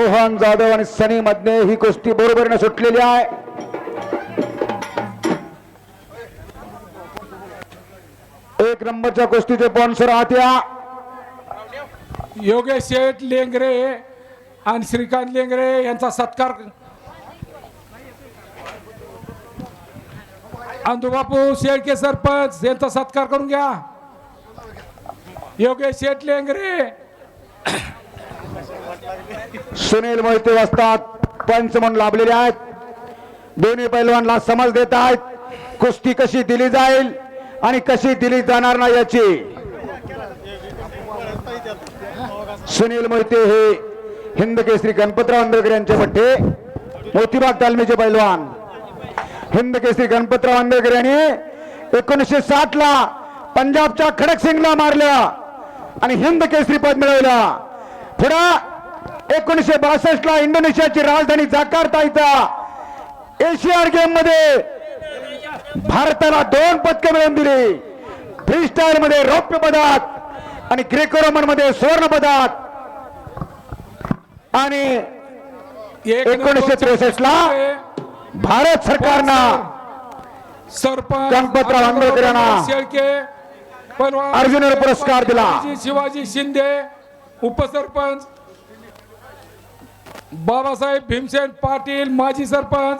रोहन जाधव आणि सनी मधने ही कुस्ती बरोबरीने सुटलेली आहे. एक नंबरच्या कुस्तीचे स्पॉन्सर आहात या योगेश शेठ लेंगरे आणि श्रीकांत लेंगरे यांचा सत्कार. अंधुबापू शेळके सरपंच यांचा सत्कार करून घ्या. योगेश शेठ लेंगरे. सुनील मोहिते वस्तात पंच म्हणून लाभलेले आहेत. दोन्ही पैलवानला समज देत आहेत. कुस्ती कशी दिली जाईल आणि कशी दिली जाणार नाही याची? सुनील मोहिते हे हिंद केसरी गणपतराव आंबेडकर यांचे मठ्ठे मोतीबाग तालमीचे पैलवान. हिंद केसरी गणपतराव आंबेडकर यांनी एकोणीसशे साठ ला पंजाबच्या खडक सिंगला मारल्या आणि हिंद केसरी पद मिळवल्या पुढे एकोणीसशे बासष्ट ला इंडोनेशियाची राजधानी जाकार्ता इथं. एशियन गेममध्ये भारताला दोन पदक मिळवून दिली. फ्री स्टाईल मध्ये रौप्य पदक आणि ग्रेको रोमनमध्ये सुवर्ण पदक. आणि एक एकोणीसशे त्रेसष्ट ला भारत सरकारनं सरपंच गणपतराव आंबेडकर यांना अर्जुन पुरस्कार दिला. शिवाजी शिंदे उपसरपंच बाबासाहेब भीमसेन पाटील माजी सरपंच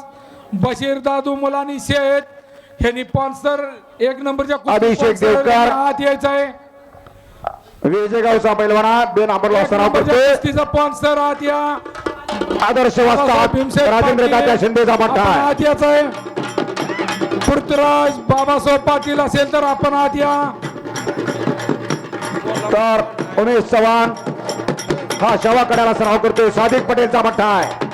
बशीर दादू मुलानी शेठ यांनी स्पॉन्सर एक नंबरच्या अभिषेक देवकर. आत यायचं आहे विजयगावचा पैलवाना दोन आंबरला एक सराव करतोय स्पॉन्सर आत या. आदर्श वाजता भीमसेन राजेंद्र. तात्या शिंदेचा आहे आत यायचं आहे पृथ्वीराज बाबासाहेब पाटील असेल तर आपण आत या. तर उमेश चव्हाण हा शवाकड्याला सराव करतोय. सादिक पटेलचा मठ्ठा आहे.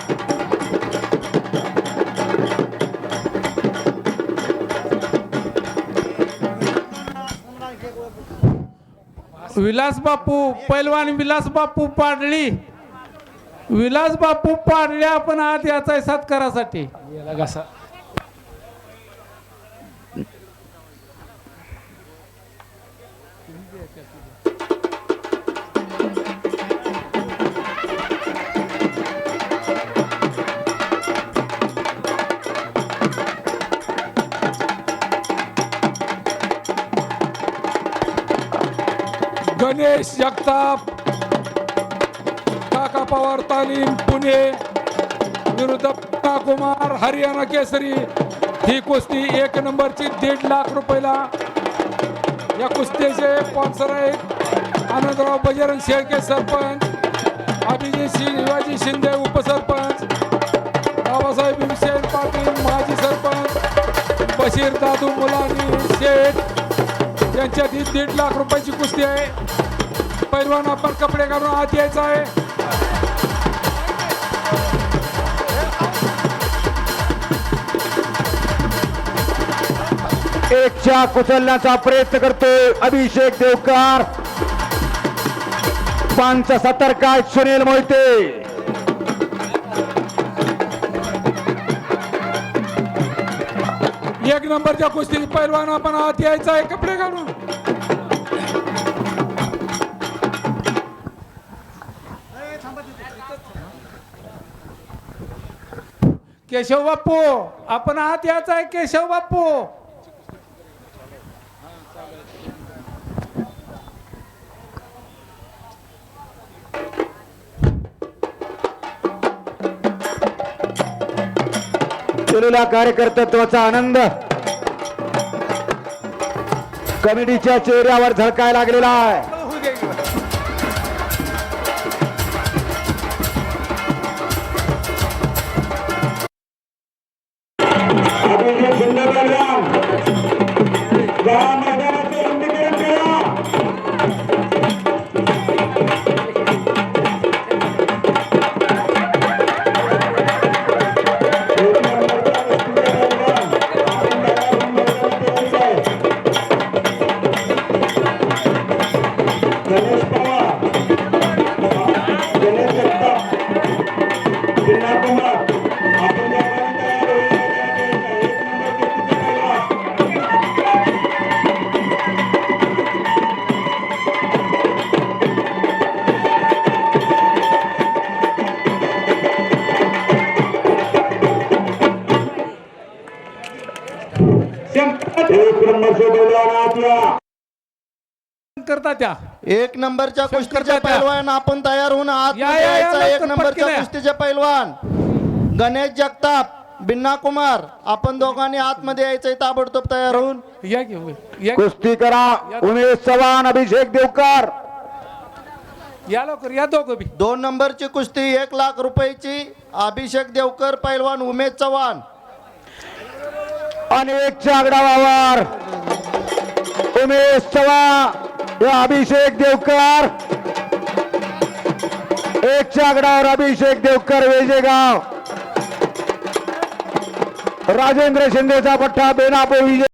विलास बापू पैलवान विलास बापू पाडळी. विलास बापू पाडळी आपण आत याचा आहे सत्कारासाठी. गणेश जगताप काका पवार तालीम पुणे विरुद्ध कुमार हरियाणा केसरी ही कुस्ती एक नंबरची दीड लाख रुपयाला. या कुस्तीचे स्पॉन्सर आहेत आनंदराव बजरंग शेळके सरपंच अभिजित शिवाजी शिंदे उपसरपंच बाबासाहेब भीमसेन पाटील माजी सरपंच बशीर दादू मुलानी शेठ यांच्यात ही दीड लाख रुपयाची कुस्ती आहे. पैलवान आपण कपडे घालून आत यायचं आहे. एकच्या कुचलण्याचा प्रयत्न करतोय अभिषेक देवकर. पंच सतर्क सुनील मोहिते? एक नंबरच्या कुस्ती पैलवान आपण आत यायचं आहे कपडे घालून. केशव बापू आपण आत याचा आहे केशव बापू केलेल्या कार्यकर्तृत्वाचा आनंद. कमिटीच्या चेहऱ्यावर झळकायला लागलेला आहे. करता त्या. एक नंबरच्या कुस्तीचे तात्या. पैलवान आपण तयार होऊन आत या, या, या, यायचा एक लवकर नंबरच्या पटकन या. कुस्तीचे पैलवान गणेश जगताप बिन्ना कुमार आपण दोघांनी आतमध्ये यायचंय ताबडतोब तयार होऊन. या घेऊ या कुस्ती करा. उमेश चव्हाण अभिषेक देवकर. या लवकर या दोघं बी. दोन नंबरची कुस्ती एक लाख रुपयाची. अभिषेक देवकर पैलवान उमेश चव्हाण. आणि एकच्या आगडावावर उमेश चव्हाण या अभिषेक देवकर. एकच्या आगडावर अभिषेक देवकर वेजेगाव. राजेंद्र शिंदेचा पट्टा बेनापो विजय.